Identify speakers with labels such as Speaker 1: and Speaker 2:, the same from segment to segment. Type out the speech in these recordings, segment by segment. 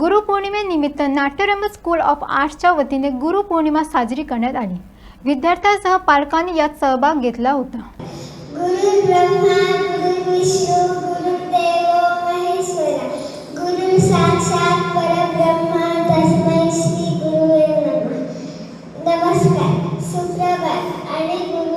Speaker 1: गुरुपौर्णिमेनिमित्त नाट्यरम school of आर्ट्सच्या वतीने गुरुपौर्णिमा साजरी करण्यात आली. विद्यार्थ्यांसह पालकांनी यात सहभाग घेतला होता.
Speaker 2: गुरु ब्रह्मा गुरु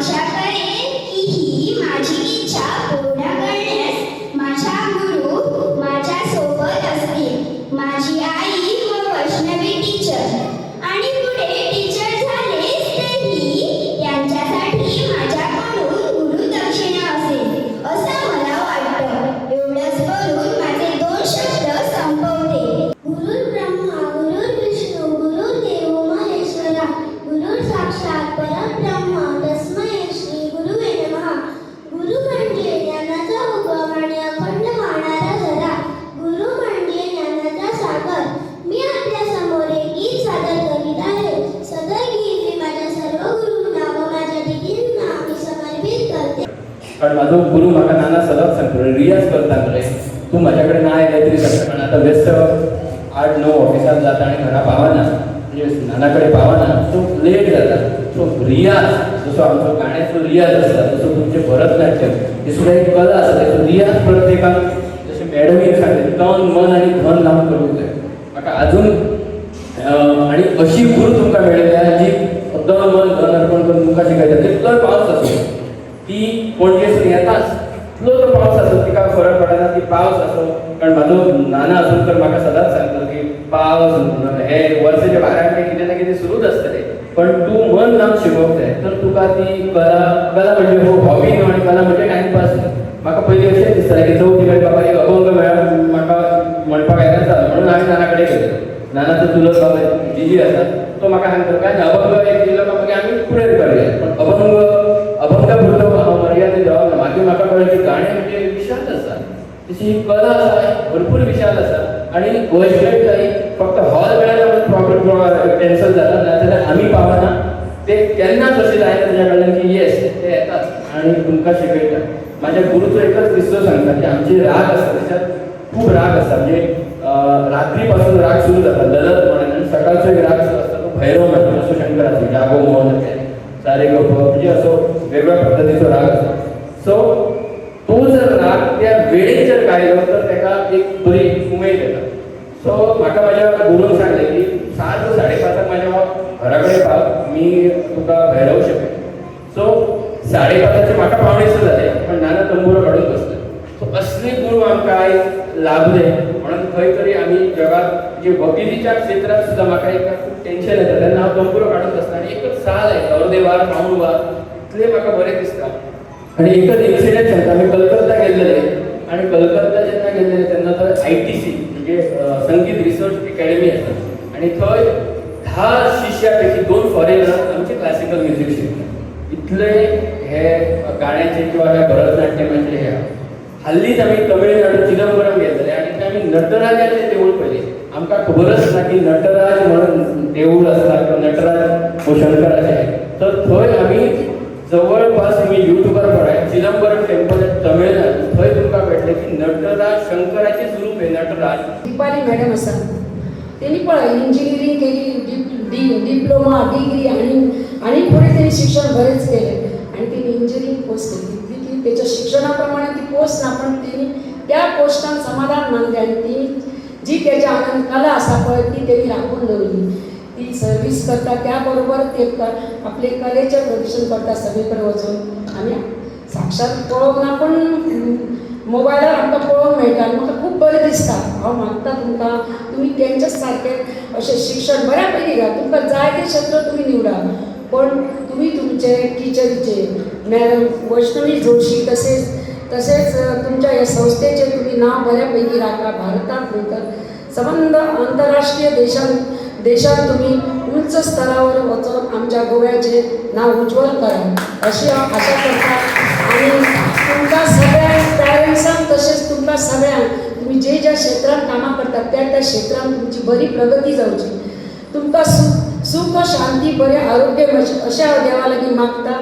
Speaker 2: आशा करेन की ही माझी इच्छा पूर्ण करण्यास माझ्या गुरु माझ्या सोबत असतील माझी आई व वैष्णवी टीचर आणि पुढे टीचर झाले तरी यांच्यासाठी माझ्याकडून गुरुदक्षिणा असेल असं. मला वाटतं. एवढंच बोलून माझे दोन शब्द संपवते. गुरु ब्रह्मा गुरु विष्णू गुरु देव महेश्वरा गुरु साक्षात परब्रह्मा
Speaker 3: कारण माझो गुरु म्हाका नाना सदांच सांगतो रियाज करता तूं तू माझ्याकडे ना आयले तरी जाता कारण आता व्यस्त आठ नऊ ऑफिसात जाता आणि घरा पावाना म्हणजे नानाकडे पावाना तो लेट जाता. तो रियाज जसो आमचो गाण्याचो रियाज आसता तसो तुमचे भरतनाट्यम हे सुद्धा एक कला आसा तेचो रियाज प्रत्येकाक जसे मॅडमीन सांगलें तन मन आणि धन लावून करूंक जाय म्हाका अजून आनी आणि अशी गुरु तुमकां मेळयल्या जी तन मन धन अर्पण करून तुमकां शिकयता तर पावस असो ती पणजेसून येताच इतलो जो पावस असो तिका फरक पडना ती पावस असो. कारण म्हाजो नाना असून तर म्हाका सदांच सांगतलो की पावस हे वर्साच्या बाराक कितें ना कितें सुरूच आसतलें पण तू मन लावन शिकोवंक जाय तर तुका ती कला कला म्हणजे हो हॉबी न्हू आणि कला म्हणजे टायमपास न्हू म्हाका पयलीं अशें दिसतालें की चवथी कडेन बाबा एक अभंग मेळ्ळा म्हाका म्हणपाक येता म्हणून हांवें नाना कडेन गेलो. नानाचो चुलत बाबा जिजी आसा तो म्हाका सांगता काय अभंग एक दिलो बाबा मागीर आमी तशी ही कला आसा भरपूर विशाल आसा आणि वैश्विक फक्त हॉल मेळना म्हणून प्रॉब्लेम कॅन्सल झाला नाजाल्यार आमी पावना ते केन्नाच अशें जायना ताच्या कडल्यान की येस ते येतात आणि तुमकां शिकयतात माझ्या गुरुचं एकच किस्सो सांगता की आमचे राग असतात त्याच्यात खूप राग असतात. म्हणजे रात्रीपासून राग सुरू जाता ललत म्हणून. आणि सकाळचो एक राग सुरू असतो तो भैरव म्हणतो असो शंकराचो जागो मोहन सारे गप म्हणजे असो वेगळ्या पद्धतीचा राग असतो. सो जर ना त्या वेळेत जर गायलो तर त्याला एक बरी उमेद येता सो म्हाका माझ्या गुरून सांगले की सात साडेपाचाक माझ्या घरा कडेन पाव मी तुका भैरव शकेन सो साडेपाचाचे म्हाका पावणे स जाले पण नाना तंबूर काडून बसले. सो असले गुरू आमकां आयज लाभले म्हणून खंय तरी आमी जगात जे वकिलीच्या क्षेत्रात सुद्धा म्हाका एक खूब टेन्शन येता तेन्ना हांव तंबूर काडून बसता आनी एकच साल आहे अर्देवार पाऊण वार इतले म्हाका बरें दिसता आणि एकच इन्सिडेंट सांगता आमी कलकत्ता गेलेले आणि कलकत्ता जेन्ना गेलेले तेन्ना तर आय टी सी म्हणजे संगीत रिसर्च अकॅडमी आसा आणि थंय धा शिश्यापैकी दोन फॉरेनर आमचे क्लासिकल म्युझिक शिकतात. इतले हे गाण्याचे किंवा ह्या भरतनाट्यमाचे हे. आहा. हल्लीच आम्ही तमिळनाडू चिदंबरम गेलेले आणि ते आम्ही नटराजाचे देऊळ पहिले. आमकां खबरच ना की नटराज म्हणून देऊळ आसता किंवा नटराज हो तर थंय आम्ही जवळपास मी युट्यूबर पळय चिदंबरम टेम्पल तमिळनाडू. थंय तुमकां भेटले की नटराज शंकराचे स्वरूप आहे नटराज.
Speaker 4: दीपाली मॅडम आसा त्यांनी पळय इंजिनिअरिंग केली डिप डी डिप्लोमा डिग्री आणि आणि पुढे त्यांनी शिक्षण बरेच केले. आणि त्यांनी इंजिनिअरिंग पोस्ट केली. ती त्याच्या शिक्षणाप्रमाणे ती पोस्ट ना पण त्यांनी त्या पोस्टान समाधान मानले आणि ती जी त्याच्या आनंद कला आसा पळय ती त्यांनी राखून दवरली ती सर्व्हिस करता त्याबरोबर ते क- आपले कलेचे प्रदर्शन करता सगळीकडे वचून. आम्ही साक्षात पळोवंक ना पूण मोबायलार आमकां पळोवंक मेळटा आनी म्हाका खूब बरें दिसता हांव मागता तुमकां तुमी तेंच्या सारकें अशें शिक्षण बऱ्या पैकी घ्या. तुमकां जाय तें क्षेत्र तुमी निवडा. पण तुम्ही तुमचे टिचरीचे मॅडम वैष्णवी जोशी तसेच तसेच तुमच्या या संस्थेचे तुम्ही नाव बऱ्यापैकी राखा. भारतात नंतर संबंध आंतरराष्ट्रीय देशांत देशात तुम्ही उंच स्तरावर वचून आमच्या गोव्याचे नाव उज्ज्वल करा. अशी आशा करता आणि तुमकां सगळ्या पॅरंट्सांक तसेच तुमकां सगळ्यांक तुम्ही जे ज्या क्षेत्रात कामां करतात त्या त्या क्षेत्रात तुमची बरी प्रगती जावची तुमकां सुख सुख शांती बरें आरोग्य अशा देवा लागीं मागता.